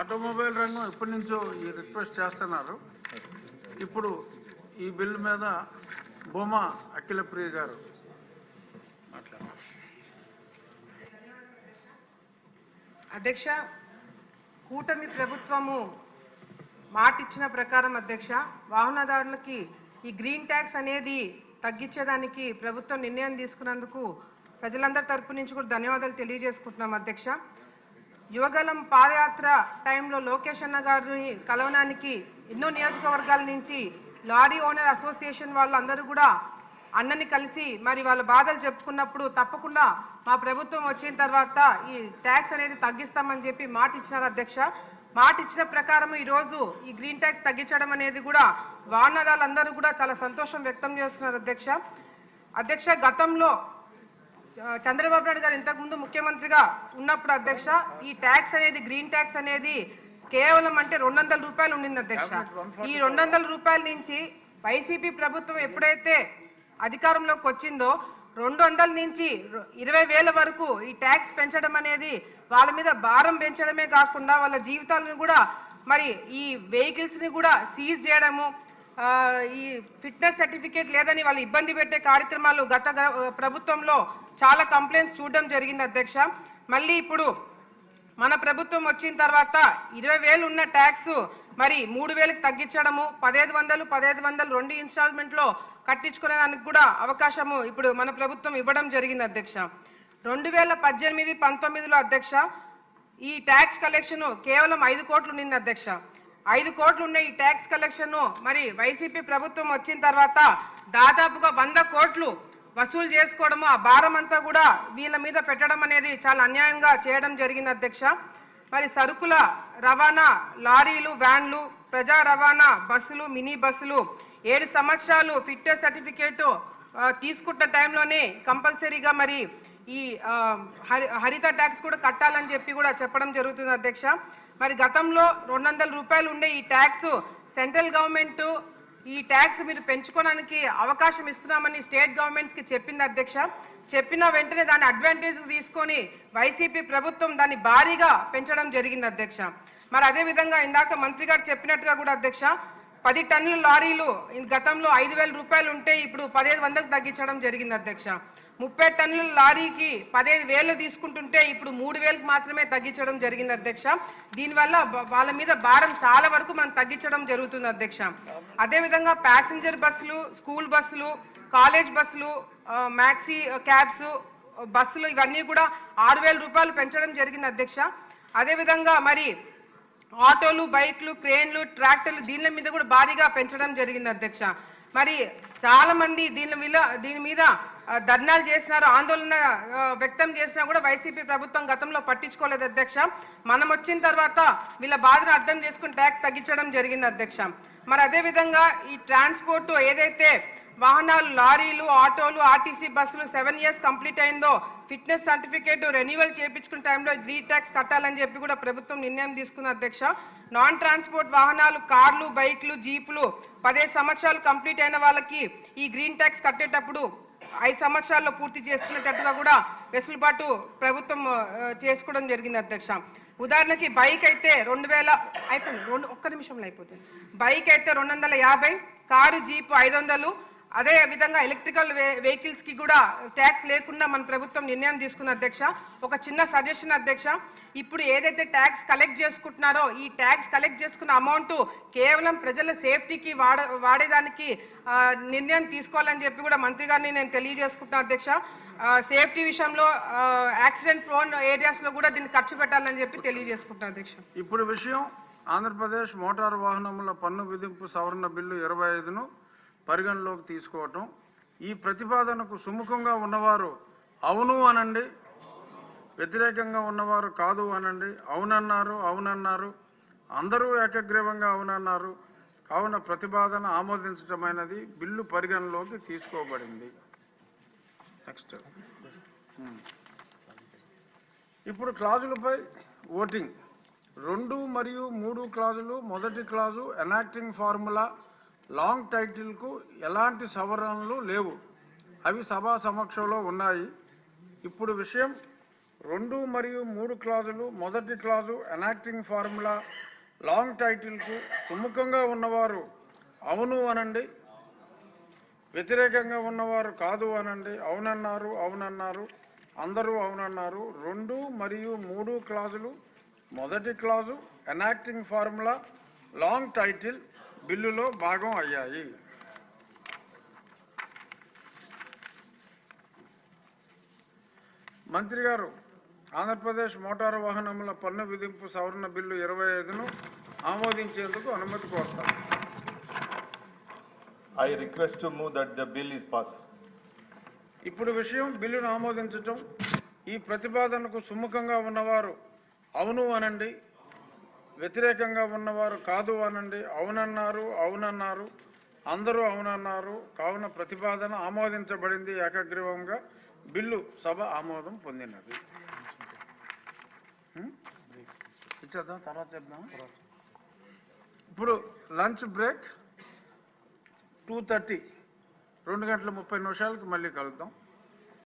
Automobile రంగం ఎప్పటి నుంచో ఈ రిక్వెస్ట్ చేస్తున్నారు. ఇప్పుడు ఈ బిల్లు మీద బొమ్మ అఖిలప్రియ గారు మాట్లాడారు అధ్యక్ష కూటమి ప్రభుత్వము మాట ఇచ్చిన ప్రకారం అధ్యక్ష వాహనదారులకి ఈ గ్రీన్ ట్యాక్స్ అనేది తగ్గించేదానికి ప్రభుత్వం నిర్ణయం తీసుకున్నందుకు ప్రజలందరి తరపు నుంచి కూడా ధన్యవాదాలు తెలియజేసుకుంటున్నాం అధ్యక్ష. యువగలం పాదయాత్ర టైంలో లోకేష్ అన్న గారిని కలవడానికి ఎన్నో నియోజకవర్గాల నుంచి లారీ ఓనర్ అసోసియేషన్ వాళ్ళందరూ కూడా అన్నని కలిసి మరి వాళ్ళ బాధలు చెప్పుకున్నప్పుడు తప్పకుండా మా ప్రభుత్వం వచ్చిన తర్వాత ఈ ట్యాక్స్ అనేది తగ్గిస్తామని చెప్పి మాట ఇచ్చినారు అధ్యక్ష. మాట ఇచ్చిన ప్రకారం ఈరోజు ఈ గ్రీన్ ట్యాక్స్ తగ్గించడం అనేది కూడా వాహనదారులందరూ కూడా చాలా సంతోషం వ్యక్తం చేస్తున్నారు అధ్యక్ష. అధ్యక్ష గతంలో చంద్రబాబు నాయుడు గారు ఇంతకుముందు ముఖ్యమంత్రిగా ఉన్నప్పుడు అధ్యక్ష ఈ ట్యాక్స్ అనేది గ్రీన్ ట్యాక్స్ అనేది కేవలం అంటే రెండు వందల రూపాయలు ఉండింది అధ్యక్ష. ఈ రెండు వందల రూపాయల నుంచి వైసీపీ ప్రభుత్వం ఎప్పుడైతే అధికారంలోకి వచ్చిందో రెండు వందల నుంచి ఇరవై వేల వరకు ఈ ట్యాక్స్ పెంచడం అనేది వాళ్ళ మీద భారం పెంచడమే కాకుండా వాళ్ళ జీవితాలను కూడా మరి ఈ వెహికల్స్ని కూడా సీజ్ చేయడము ఈ ఫిట్నెస్ సర్టిఫికేట్ లేదని వాళ్ళు ఇబ్బంది పెట్టే కార్యక్రమాలు గత గ- ప్రభుత్వంలో చాలా కంప్లైంట్స్ చూడడం జరిగింది అధ్యక్ష. మళ్ళీ ఇప్పుడు మన ప్రభుత్వం వచ్చిన తర్వాత ఇరవై వేలు ఉన్న ట్యాక్స్ మరి మూడు వేలకు తగ్గించడము పదహైదు వందలు పదహైదు వందలు రెండు ఇన్స్టాల్మెంట్లో కట్టించుకునేదానికి కూడా అవకాశము ఇప్పుడు మన ప్రభుత్వం ఇవ్వడం జరిగింది అధ్యక్ష. రెండు వేల పద్దెనిమిది పంతొమ్మిదిలో అధ్యక్ష ఈ ట్యాక్స్ కలెక్షన్ కేవలం ఐదు కోట్లు ఉన్నింది అధ్యక్ష. ఐదు కోట్లు ఉన్న ఈ ట్యాక్స్ కలెక్షన్ మరి వైసీపీ ప్రభుత్వం వచ్చిన తర్వాత దాదాపుగా వంద కోట్లు వసూలు చేసుకోవడము ఆ భారం అంతా కూడా వీళ్ళ మీద పెట్టడం అనేది చాలా అన్యాయంగా చేయడం జరిగింది అధ్యక్ష. మరి సరుకుల రవాణా లారీలు వ్యాన్లు ప్రజా రవాణా బస్సులు మినీ బస్సులు ఏడు సంవత్సరాలు ఫిట్నెస్ సర్టిఫికేట్ తీసుకుంటున్న టైంలోనే కంపల్సరీగా మరి ఈ హరి హరిత ట్యాక్స్ కూడా కట్టాలని చెప్పి కూడా చెప్పడం జరుగుతుంది అధ్యక్ష. మరి గతంలో రెండు వందల రూపాయలు ఉండే ఈ ట్యాక్స్ సెంట్రల్ గవర్నమెంట్ ఈ ట్యాక్స్ మీరు పెంచుకోవడానికి అవకాశం ఇస్తున్నామని స్టేట్ గవర్నమెంట్స్కి చెప్పింది అధ్యక్ష. చెప్పిన వెంటనే దాని అడ్వాంటేజ్ తీసుకొని వైసీపీ ప్రభుత్వం దాన్ని భారీగా పెంచడం జరిగింది అధ్యక్ష. మరి అదే విధంగా ఇందాక మంత్రి గారు చెప్పినట్టుగా కూడా అధ్యక్ష పది టన్నుల లారీలు గతంలో ఐదు వేల రూపాయలు ఉంటే ఇప్పుడు పదిహేను వందలకు తగ్గించడం జరిగింది అధ్యక్ష. ముప్పై టన్నుల లారీకి పదిహేను వేలు తీసుకుంటుంటే ఇప్పుడు మూడు వేలకు మాత్రమే తగ్గించడం జరిగింది అధ్యక్ష. దీనివల్ల వాళ్ళ మీద భారం చాలా వరకు మనం తగ్గించడం జరుగుతుంది అధ్యక్ష. అదేవిధంగా ప్యాసింజర్ బస్సులు స్కూల్ బస్సులు కాలేజ్ బస్సులు మ్యాక్సీ క్యాబ్స్ బస్సులు ఇవన్నీ కూడా ఆరు వేల రూపాయలు పెంచడం జరిగింది అధ్యక్ష. అదేవిధంగా మరి ఆటోలు బైక్లు క్రేన్లు ట్రాక్టర్లు దీని మీద కూడా భారీగా పెంచడం జరిగింది అధ్యక్ష. మరి చాలా మంది దీని మీద దీని మీద ధర్నాలు చేసినారు ఆందోళన వ్యక్తం చేసినా కూడా వైసీపీ ప్రభుత్వం గతంలో పట్టించుకోలేదు అధ్యక్ష. మనం వచ్చిన తర్వాత వీళ్ళ బాధను అర్థం చేసుకుని ట్యాక్స్ తగ్గించడం జరిగింది అధ్యక్ష. మరి అదే విధంగా ఈ ట్రాన్స్పోర్ట్ ఏదైతే వాహనాలు లారీలు ఆటోలు ఆర్టీసీ బస్సులు సెవెన్ ఇయర్స్ కంప్లీట్ అయిందో ఫిట్నెస్ సర్టిఫికేట్ రెన్యువల్ చేయించుకున్న టైంలో గ్రీ ట్యాక్స్ కట్టాలని చెప్పి కూడా ప్రభుత్వం నిర్ణయం తీసుకుంది అధ్యక్ష. నాన్ ట్రాన్స్పోర్ట్ వాహనాలు కార్లు బైక్లు జీపులు పదే సంవత్సరాలు కంప్లీట్ అయిన వాళ్ళకి ఈ గ్రీన్ ట్యాక్స్ కట్టేటప్పుడు ఐదు సంవత్సరాల్లో పూర్తి చేసుకునేటట్టుగా కూడా వెసులుబాటు ప్రభుత్వం చేసుకోవడం జరిగింది అధ్యక్ష. ఉదాహరణకి బైక్ అయితే రెండు వేల అయిపోయింది రెండు ఒక్క నిమిషంలో అయిపోతుంది. బైక్ అయితే రెండు వందల యాభై కారు జీపు ఐదు వందలు అదే విధంగా ఎలక్ట్రికల్ వెహికల్స్కి కూడా ట్యాక్స్ లేకుండా మన ప్రభుత్వం నిర్ణయం తీసుకున్న అధ్యక్ష ఒక చిన్న సజెషన్ అధ్యక్ష ఇప్పుడు ఏదైతే ట్యాక్స్ కలెక్ట్ చేసుకుంటున్నారో ఈ ట్యాక్స్ కలెక్ట్ చేసుకున్న అమౌంట్ కేవలం ప్రజల సేఫ్టీకి వాడ వాడేదానికి నిర్ణయం తీసుకోవాలని చెప్పి కూడా మంత్రి గారిని నేను తెలియజేసుకుంటున్నాను అధ్యక్ష. సేఫ్టీ విషయంలో యాక్సిడెంట్ ప్రోన్ ఏరియాస్లో కూడా దీన్ని ఖర్చు పెట్టాలని చెప్పి తెలియజేసుకుంటున్నాను అధ్యక్ష. ఇప్పుడు విషయం ఆంధ్రప్రదేశ్ మోటారు వాహనముల పన్ను విధింపు సవరణ బిల్లు ఇరవై ఐదును పరిగణలోకి తీసుకోవటం. ఈ ప్రతిపాదనకు సుముఖంగా ఉన్నవారు అవును అనండి. వ్యతిరేకంగా ఉన్నవారు కాదు అనండి. అవునన్నారు అవునన్నారు. అందరూ ఏకగ్రీవంగా అవునన్నారు. కావున ప్రతిపాదన ఆమోదించటమైనది బిల్లు పరిగణలోకి తీసుకోబడింది. Next hmm. ఇప్పుడు క్లాజులపై ఓటింగ్. రెండు మరియు మూడు క్లాజులు మొదటి క్లాజు ఎనాక్టింగ్ ఫార్ములా లాంగ్ టైటిల్కు ఎలాంటి సవరణలు లేవు. అవి సభా సమక్షంలో ఉన్నాయి. ఇప్పుడు విషయం రెండు మరియు మూడు క్లాజులు. మొదటి క్లాజు ఎనాక్టింగ్ ఫార్ములా. లాంగ్ టైటిల్కు సుముఖంగా ఉన్నవారు అవును అనండి. వ్యతిరేకంగా ఉన్నవారు కాదు అనండి. అవునన్నారు అవునన్నారు అందరూ అవునన్నారు. రెండు మరియు మూడు క్లాజులు. మొదటి clause enacting formula. Long title బిల్లులో భాగం అయ్యాయి. మంత్రి గారు ఆంధ్రప్రదేశ్ మోటారు వాహనముల పన్ను విధింపు సవరణ బిల్లు ఇరవై ఐదును ఆమోదించేందుకు అనుమతి కోరుతాను request to move that the bill is passed. ఇప్పుడు విషయం బిల్లును ఆమోదించటం ఈ ప్రతిపాదనకు సుముఖంగా ఉన్నవారు అవును అనండి. వ్యతిరేకంగా ఉన్నవారు కాదు అనండి. అవునన్నారు అవునన్నారు. అందరూ అవునన్నారు. కావున ప్రతిపాదన ఆమోదించబడింది ఏకగ్రీవంగా. బిల్లు సభ ఆమోదం పొందినది. ఇచ్చేద్దాం తర్వాత చెప్దాం. ఇప్పుడు లంచ్ బ్రేక్ టూ థర్టీ. రెండు గంటల ముప్పై నిమిషాలకి మళ్ళీ కలుద్దాం.